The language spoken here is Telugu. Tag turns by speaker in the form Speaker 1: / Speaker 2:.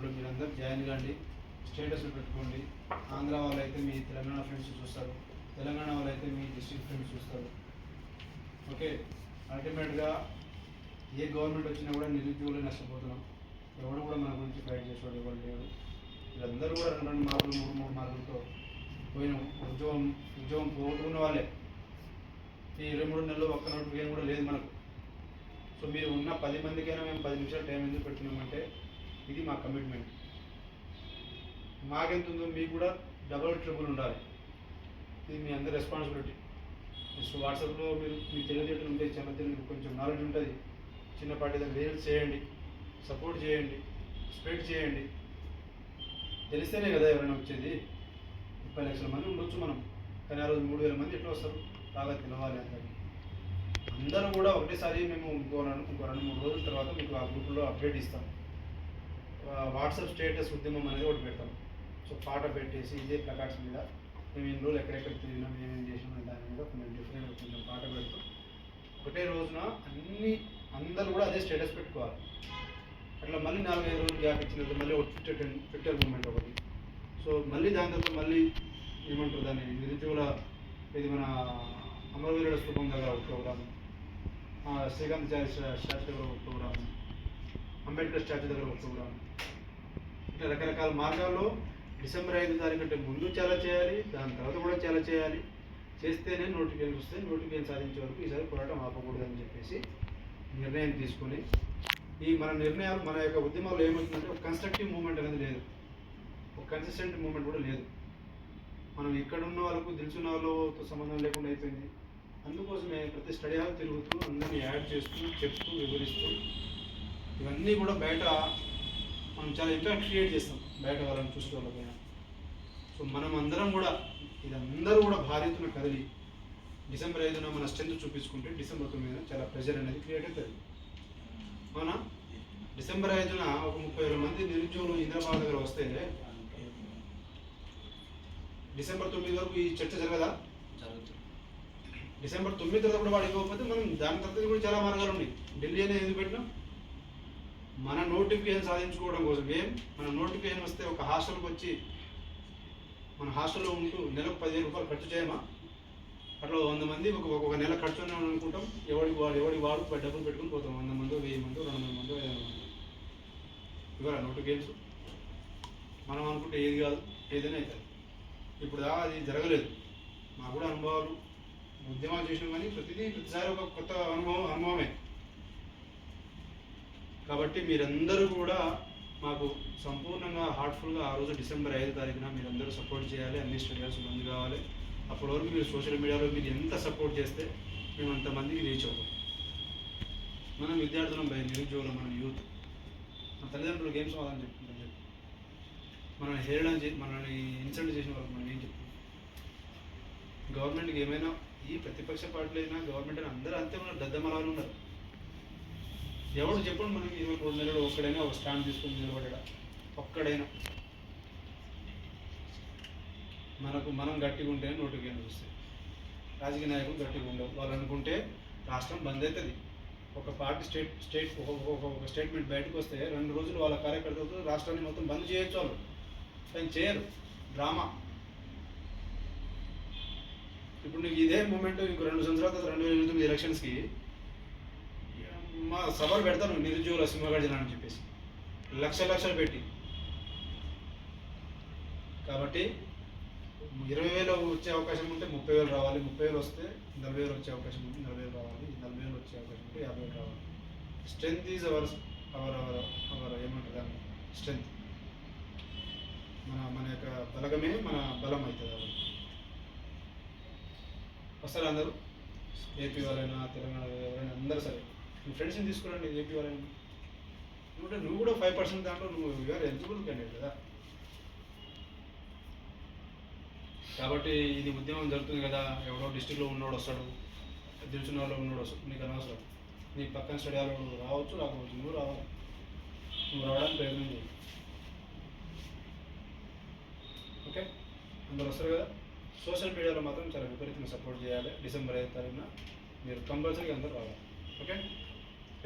Speaker 1: దాంట్లో మీరందరూ జాయిన్ కండి. స్టేటస్లు పెట్టుకోండి. ఆంధ్ర వాళ్ళు అయితే మీ తెలంగాణ ఫ్రెండ్స్ చూస్తారు. తెలంగాణ వాళ్ళు అయితే మీ డిస్ట్రిక్ట్ ఫ్రెండ్స్ చూస్తారు. ఓకే? అల్టిమేట్గా ఏ గవర్నమెంట్ వచ్చినా కూడా నిరుద్యోగులు నష్టపోతున్నాం. ఎవరు కూడా మన గురించి ఫైట్ చేసేవాడు ఎవరు లేడు వీళ్ళందరూ కూడా రెండు రెండు మార్కులు మూడు మూడు మార్కులతో పోయిన. ఉద్యోగం ఉద్యోగం పోగొట్టుకున్న వాళ్ళే. ఈ ఇరవై మూడు నెలలు ఒక్క నోటిఫికేషన్ కూడా లేదు మనకు. సో మీరు ఉన్న పది మందికైనా మేము పది నిమిషాలు టైం ఎందుకు పెడుతున్నామంటే ఇది మా కమిట్మెంట్ మాకెంత ఉందో మీకు కూడా డబల్ ట్రిపుల్ ఉండాలి. ఇది మీ అందరి రెస్పాన్సిబిలిటీ సో వాట్సాప్లో మీరు మీ తెలివితేటలు ఉంటే చాలా తెలియదు కొంచెం నాలెడ్జ్ ఉంటుంది. చిన్నపాటి దాన్ని చేయండి సపోర్ట్ చేయండి స్ప్రెడ్ చేయండి. తెలిస్తేనే కదా ఎవరైనా వచ్చేది. ముప్పై లక్షల మంది ఉండొచ్చు మనం. కానీ ఆ రోజు మూడు వేల మంది ఎట్లా వస్తారు? బాగా తినవాలి అందరూ అందరూ కూడా ఒకటేసారి మేము ఇంకో రెండు ఇంకో రెండు మూడు రోజుల తర్వాత మీకు ఆ గ్రూప్లో అప్డేట్ ఇస్తాం. వాట్సాప్ స్టేటస్ ఉద్యమం అనేది ఒకటి పెడతాం. సో పాట పెట్టేసి ఇదే ప్లకార్డ్స్ మీద మేము ఇన్ని రోజులు ఎక్కడెక్కడ తిరిగినాం ఏమేమి చేసినాం దాని మీద కొంచెం డిఫరెంట్ కొంచెం పాట పెడుతూ. ఒకటే రోజున అన్ని అందరూ కూడా అదే స్టేటస్ పెట్టుకోవాలి. అట్లా మళ్ళీ నాలుగైదు రోజులు గ్యాప్ ఇచ్చిన మళ్ళీ ఒక ట్విట్టర్ ట్విట్టర్ మూమెంట్ ఒకటి. సో మళ్ళీ దాని తర్వాత మళ్ళీ ఏమంటారు దాన్ని నిరుద్యోగుల ఇది మన అమరవీరుల స్థూపం దగ్గర ఒక ప్రోగ్రాము శ్రీకాంత్ చారి స్టాచ్యూ దగ్గర ఒక ప్రోగ్రాము. అంబేద్కర్ స్టాచ్యూ దగ్గర ఒక ప్రోగ్రాము. ఇట్లా రకరకాల మార్గాల్లో డిసెంబర్ ఐదు తారీఖు అంటే ముందు చాలా చేయాలి దాని తర్వాత కూడా చాలా చేయాలి. చేస్తేనే నోటిఫికేషన్ వస్తే నోటిఫికేషన్ సాధించే వరకు ఈసారి పోరాటం ఆపకూడదని చెప్పేసి నిర్ణయం తీసుకొని ఈ మన నిర్ణయాలు మన యొక్క ఉద్యమాలు ఏమవుతుందంటే ఒక కన్స్ట్రక్టివ్ మూమెంట్ అనేది లేదు. ఒక కన్సిస్టెంట్ మూమెంట్ కూడా లేదు. మనం ఎక్కడున్న వాళ్ళకు తెలుసున్న వాళ్ళతో సంబంధం లేకుండా అయిపోయింది. అందుకోసమే ప్రతి స్టడీ హాల్ తిరుగుతూ అందరినీ యాడ్ చేస్తూ చెప్తూ వివరిస్తూ ఇవన్నీ కూడా బయట మనం చాలా ఇంపాక్ట్ క్రియేట్ చేస్తాం బయట వాళ్ళని చూసే వాళ్ళపైన సో మనం అందరం కూడా ఇదందరూ కూడా భారీతున్న కదిలి డిసెంబర్ ఐదున మన స్ట్రెంత్ చూపించుకుంటే డిసెంబర్ తొమ్మిదిన చాలా ప్రెషర్ అనేది క్రియేట్ అవుతుంది. అవునా? డిసెంబర్ ఐదున ఒక ముప్పై వేల మంది నిరుద్యోగులు ఇంద్రబాబు దగ్గర వస్తే డిసెంబర్ తొమ్మిది వరకు ఈ చర్చ జరగదా? డిసెంబర్ తొమ్మిది తర్వాత కూడా వాడికి ఇవ్వకపోతే మనం దాని తర్వాత కూడా చాలా మార్గాలు ఉన్నాయి. ఢిల్లీ అనేది ఎందుకు పెట్టినాం? మన నోటిఫికేషన్ సాధించుకోవడం కోసం ఏం మన నోటిఫికేషన్ వస్తే ఒక హాస్టల్కి వచ్చి మన హాస్టల్లో ఉంటూ నెలకు పదిహేను రూపాయలు ఖర్చు చేయమా? అట్లా వంద మంది ఒక ఒక నెల ఖర్చు అనుకుంటాం. ఎవడికి వాడు ఎవడి వాడు డబ్బులు పెట్టుకుని పోతాం. వంద మంది వెయ్యి మంది రెండు వందల మంది ఐదు వందల మంది. ఇవ్వరా నోటిఫికేషన్స్? మనం అనుకుంటే ఏది కాదు ఏదైనా అవుతుంది ఇప్పుడు దాకా అది జరగలేదు. మాకు కూడా అనుభవాలు ఉద్యమాలు చేసినాం కానీ ప్రతిదీ ప్రతిసారి ఒక కొత్త అనుభవం అనుభవమే. కాబట్టి మీరందరూ కూడా మాకు సంపూర్ణంగా హార్ట్ఫుల్గా ఆ రోజు డిసెంబర్ ఐదు తారీఖున మీరందరూ సపోర్ట్ చేయాలి అన్ని స్టూడియోస్ మంది కావాలి. అప్పటి వరకు మీరు సోషల్ మీడియాలో మీరు ఎంత సపోర్ట్ చేస్తే మేము అంతమందికి రీచ్ అవుతాం. మనం విద్యార్థులం భయ నిరుద్యోగులం మనం యూత్ మన తల్లిదండ్రులకు ఏం సమాధానం చెప్తుంటాం చెప్పి? మనల్ని హేళన చే మనల్ని ఇన్సల్ట్ చేసిన వాళ్ళకి మనం ఏం చెప్తాం? గవర్నమెంట్కి ఏమైనా ఈ ప్రతిపక్ష పార్టీలు అయినా గవర్నమెంట్ అయినా అందరూ అంతే ఉన్నారు దద్దమలాలు ఉన్నారు. ఎవడు చెప్పండి మనకి ఇరవై రెండు నెలలు ఒక్కడైనా ఒక స్టాండ్ తీసుకొని నిలబడ్డా. ఒక్కడైనా. మనకు మనం గట్టిగా ఉంటేనే నోటికి వస్తాయి. రాజకీయ నాయకులు గట్టిగా ఉండవు. వాళ్ళు అనుకుంటే రాష్ట్రం బంద్ అవుతుంది ఒక పార్టీ స్టేట్ స్టేట్ ఒక స్టేట్మెంట్ బయటకు వస్తే రెండు రోజులు వాళ్ళ కార్యకర్తలతో రాష్ట్రాన్ని మొత్తం బంద్ చేయొచ్చు వాళ్ళు కానీ చేయరు. డ్రామా. ఇప్పుడు నీకు ఇదే మూమెంట్ ఇంకో రెండు సంవత్సరాల తర్వాత రెండు వేల ఎనిమిది ఎలక్షన్స్కి మా సభలు పెడతాను నిరుద్యోగుల సింహగర్జన అని చెప్పేసి. లక్ష లక్షలు పెట్టి. కాబట్టి ఇరవై వేలు వచ్చే అవకాశం ఉంటే ముప్పై వేలు రావాలి. ముప్పై వేలు వస్తే నలభై వేలు వచ్చే అవకాశం ఉంటే నలభై వేలు రావాలి. నలభై వేలు వచ్చే అవకాశం ఉంటే యాభై వేలు రావాలి. Strength is our our our our ఏమంటారు దాన్ని? స్ట్రెంత్ మన మన యొక్క బలగమే మన బలం అవుతుంది అది. వస్తారు అందరూ? ఏపీ వాళ్ళైనా తెలంగాణ ఎవరైనా అందరూ సరే. మీ ఫ్రెండ్స్ని తీసుకురండి ఏపీ వాళ్ళని ఎందుకంటే నువ్వు కూడా ఫైవ్ పర్సెంట్ దాంట్లో నువ్వు యూఆర్ ఎలిజిబుల్ క్యాండిడేట్ కదా. కాబట్టి ఇది ఉద్యమం జరుగుతుంది కదా ఎవడో డిస్టిక్లో ఉన్నోడు వస్తాడు తెలిసిన వాళ్ళు ఉన్నోడు వస్తాడు నీకు అనవసరం. నీ పక్కన స్టడీ వాళ్ళు రావచ్చు రాకపోవచ్చు నువ్వు రావాలి. నువ్వు రావడానికి ప్రయత్నం చేయి. ఓకే? అందరు వస్తారు కదా? సోషల్ మీడియాలో మాత్రం చాలా విపరీతంగా సపోర్ట్ చేయాలి. డిసెంబర్ ఐదు తారీఖున మీరు కంపల్సరీగా అందరూ రావాలి. ఓకే?